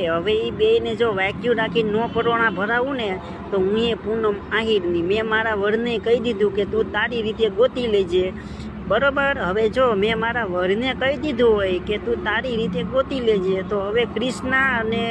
હવે એ બેને જો વાક્યુ રાખી નો પરોણા ભરાવું ને, તો હું એ પૂનમ આહિરની, મેં મારા વરને કહી દીધું કે તું તારી રીતે ગોતી લેજે. બરોબર? હવે જો મેં મારા વરને કહી દીધું હોય કે તું તારી રીતે ગોતી લેજે, તો હવે ક્રિષ્ના અને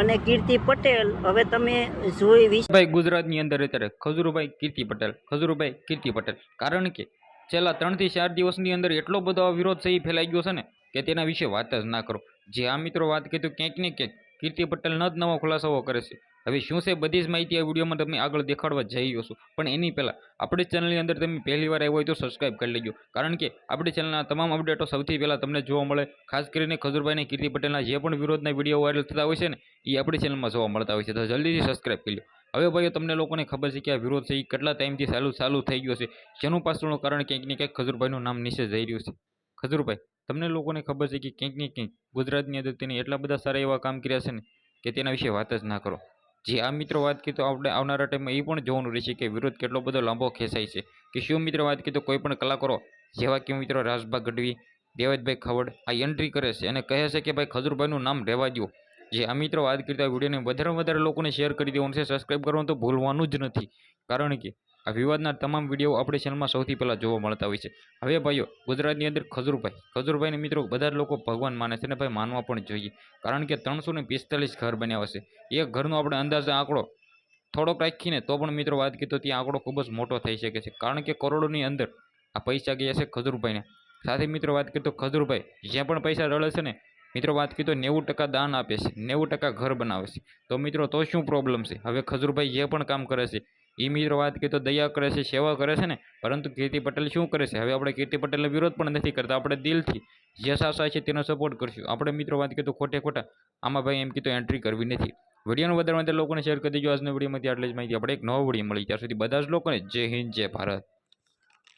અને કીર્તિ પટેલ, હવે તમે જોઈ વિશભાઈ ગુજરાતની અંદર અત્યારે ખજુરભાઈ કીર્તિ પટેલ, ખજુરભાઈ કીર્તિ પટેલ. કારણ કે છેલ્લા ત્રણથી ચાર દિવસની અંદર એટલો બધો વિરોધ છે ફેલાઈ ગયો છે ને કે તેના વિશે વાત જ ના કરો. જે આ મિત્રો વાત કીધું ક્યાંક ને ક્યાંક, કીર્તિ પટેલ ન જ નવો ખુલાસાઓ કરે છે. હવે શું છે, બધી જ માહિતી આ વિડીયોમાં તમે આગળ દેખાડવા જઈ રહ્યો છું. પણ એની પહેલાં, આપણી ચેનલની અંદર તમે પહેલી વાર આવ્યો હોય તો સબસ્ક્રાઇબ કરી લેજો. કારણ કે આપણી ચેનલના તમામ અપડેટો સૌથી પહેલાં તમને જોવા મળે. ખાસ કરીને ખજુરભાઈને કીર્તિ પટેલના જે પણ વિરોધના વીડિયો વાયરલ થતા હોય છે ને, એ આપણી ચેનલમાં જોવા મળતા હોય છે. તો જલ્દીથી સબસ્ક્રાઇબ કરી લો. હવે ભાઈઓ, તમને લોકોને ખબર છે કે આ વિરોધ છે, એ કેટલા ટાઈમથી ચાલુ ચાલુ થઈ ગયો છે. જેનું પાછળનું કારણ ક્યાંક ને ક્યાંક ખજુરભાઈનું નામ નીચે જઈ રહ્યું છે. ખજુરભાઈ તમને લોકોને ખબર છે કે ક્યાંક ને ક્યાંક ગુજરાતની અંદર તેને એટલા બધા સારા એવા કામ કર્યા છે ને કે તેના વિશે વાત જ ના કરો. જે આ મિત્રો વાત કરી તો આપણે આવનારા ટાઈમમાં એ પણ જોવાનું રહેશે કે વિરોધ કેટલો બધો લાંબો ખેંચાય છે. કે શું મિત્રો વાત કરી તો કોઈ પણ કલાકારો જેવા કે મિત્રો રાજભા ગઢવી, દેવેદભાઈ ખવડ આ એન્ટ્રી કરે છે અને કહે છે કે ભાઈ ખજુરભાઈનું નામ રહેવા દો જે આ મિત્રો વાત કરતા વિડીયોને વધારે વધારે લોકોને શેર કરી દેવાનું છે સબસ્ક્રાઈબ કરવાનું તો ભૂલવાનું જ નથી. કારણ કે આ વિવાદના તમામ વીડિયો આપણી ચેનલમાં સૌથી પહેલાં જોવા મળતા હોય છે. હવે ભાઈઓ, ગુજરાતની અંદર ખજુરભાઈ. ખજુરભાઈને મિત્રો, બધા લોકો ભગવાન માને છે અને ભાઈ માનવા પણ જોઈએ. કારણ કે ત્રણસો ઘર બન્યા હશે. એક ઘરનો આપણે અંદાજે આંકડો થોડોક રાખીને તો પણ મિત્રો વાત કીધો ત્યાં આંકડો ખૂબ જ મોટો થઈ શકે છે. કારણ કે કરોડોની અંદર આ પૈસા ગયા છે ખજુરભાઈને. સાથે મિત્રો વાત કરીએ તો ખજુરભાઈ, જ્યાં પણ પૈસા રળે છે ને, મિત્રો વાત તો નેવું ટકા દાન આપે છે. નેવું ટકા ઘર બનાવે છે. તો મિત્રો, તો શું પ્રોબ્લેમ છે? હવે ખજુરભાઈ જે પણ કામ કરે છે એ મિત્રો વાત કરીએ તો દયા કરે છે, સેવા કરે છે ને, પરંતુ કીર્તિ પટેલ શું કરે છે? હવે આપણે કીર્તિ પટેલનો વિરોધ પણ નથી કરતા, આપણે દિલથી જે સાસા છે તેનો સપોર્ટ કરશું. આપણે મિત્રો વાત કરીએ તો ખોટે ખોટા આમાં ભાઈ એમ કીધું એન્ટ્રી કરવી નથી. વિડીયોનું વધારે વધારે લોકોને શેર કરી દેજો. આજના વિડીયોમાંથી આટલી જ માહિતી આપણે એક નવો વીડિયો મળી. ત્યાં સુધી બધા જ લોકોને જય હિન્દ, જય ભારત.